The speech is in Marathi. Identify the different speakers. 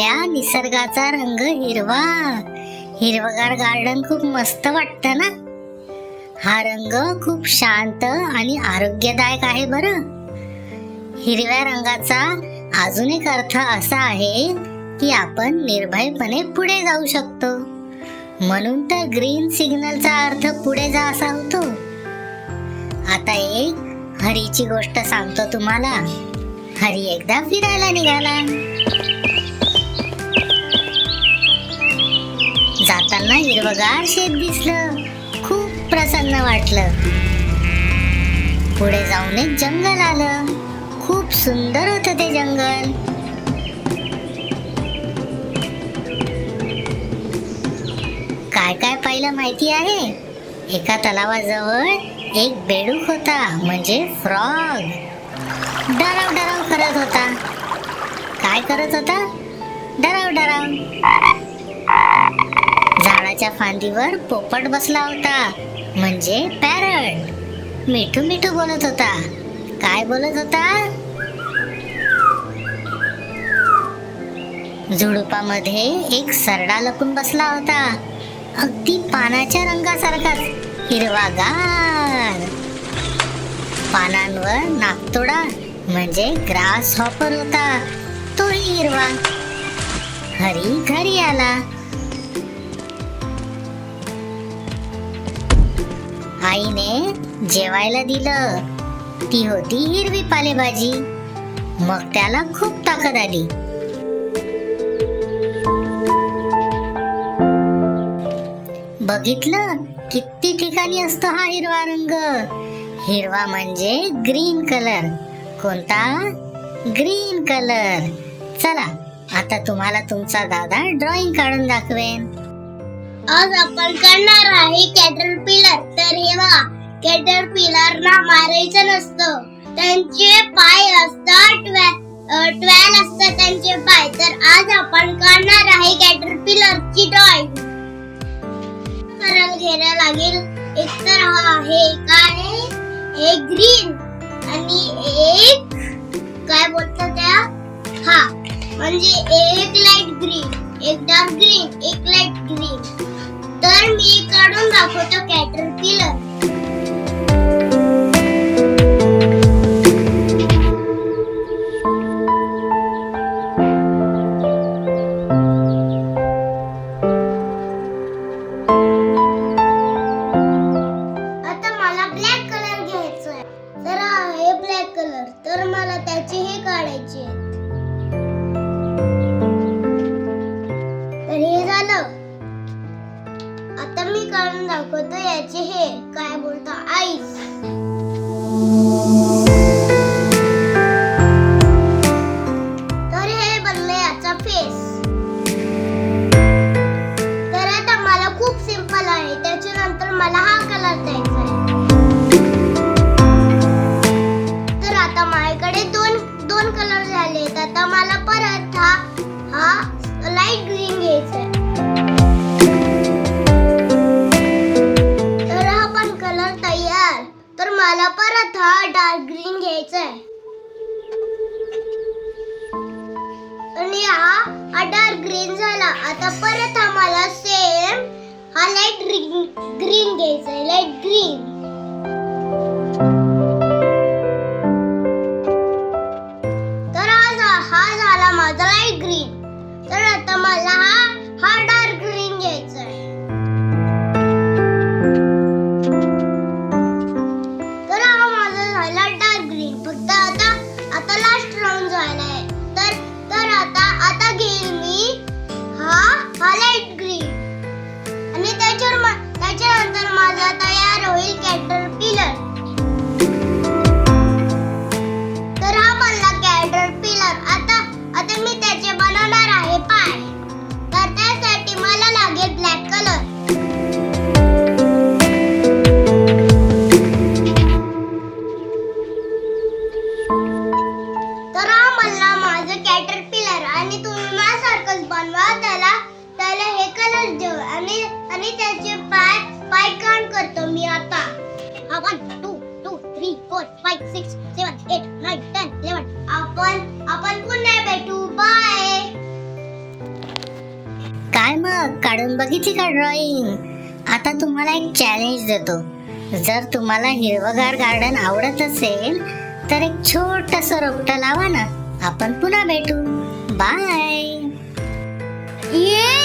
Speaker 1: आपल्या निसर्गाचा रंग हिरवा. हिरवगार गार्डन खूप मस्त वाटतं ना? हा रंग खूप शांत आणि आरोग्यदायक आहे बरं. हिरव्या रंगाचा अजून एक अर्थ असा आहे की आपण निर्भयपणे पुढे जाऊ शकतो. म्हणून तर ग्रीन सिग्नलचा अर्थ पुढे जा असा होतो. आता एक हरीची गोष्ट सांगतो तुम्हाला. हरी एकदा फिरायला निघाला. जाताना हिरवगार शेत दिसलं. खूप प्रसन्न वाटलं. पुढे जाऊन एक जंगल आलं. खूप सुंदर होतं ते जंगल. काय काय पाहिलं माहिती आहे? एका तलावाजवळ एक बेडूक होता म्हणजे फ्रॉग. डराव डराव करत होता. काय करत होता? डराव डराव. झाडाच्या फांदीवर पोपट बसला होता. म्हणजे पॅरट मिठू मिठू बोलत होता. काय बोलत होता? झुडुपामध्ये एक सरडा लपून बसला होता. अगदी पानाच्या रंगासारखाच. हिरवागार. पानांवर नाकतोडा म्हणजे ग्रास हॉपर होता. तोही हिरवा. हरी घरी आला. आईने जेवायला दिलं. ती होती हिरवी पालेभाजी. मग त्याला खूप ताकद आली. बघितलं किती ठिकाणी असतो हा हिरवा रंग. हिरवा म्हणजे ग्रीन कलर. कोणता? Green colour. चला आता तुम्हाला तुमचा दादा ड्रॉइंग काढून दाखवेन.
Speaker 2: आज आपण करणार आहे कॅटरपिलर तर हे बघा कॅटरपिलर ना मारायचं नसतं. त्यांचे पाय असतात ट्वेल असतात त्यांचे पाय. तर आज आपण करणार आहे कॅटरपिलर ची ड्रॉइंग करायला घ्यायला लागेल. एक तर हा आहे काय हे ग्रीन काढून दाखवतो कॅटरपिलर आता मला ब्लॅक कलर घ्यायचा आहे तर आहे ब्लॅक कलर तर मला त्याचे हे काढायचे आहे. दाखवतो हे? काय बोलतो? आई तर हे बनले याचा फेस. तर आता मला खूप सिंपल आहे. त्याच्यानंतर मला हा कलर द्यायचा आहे. तर आता माझ्याकडे दोन दोन कलर झाले आता मला परत हा हा लाइट ग्रीन घ्यायचा आहे. मला परत हा डार्क ग्रीन घ्यायचा आहे आणि हा हा डार्क ग्रीन झाला. आता परत हा मला सेम हा लाइट ग्रीन आणि तुम्ही माझ्यासारखंच बनवा त्याला त्याला हे कलर देऊ. आणि आणि त्याचे पाय पाय काउंट करतो मी आता. आपण one two two three four five six seven eight nine ten eleven आपण आपण पुन्हा भेटू. बाय
Speaker 1: काय मग? काढून बघितली का ड्रॉइंग आता तुम्हाला एक चॅलेंज देतो. जर तुम्हाला हिरवगार गार्डन आवडत असेल तर एक छोटस रोपटं लावा ना. आपण पुन्हा भेटू. बाय
Speaker 2: ये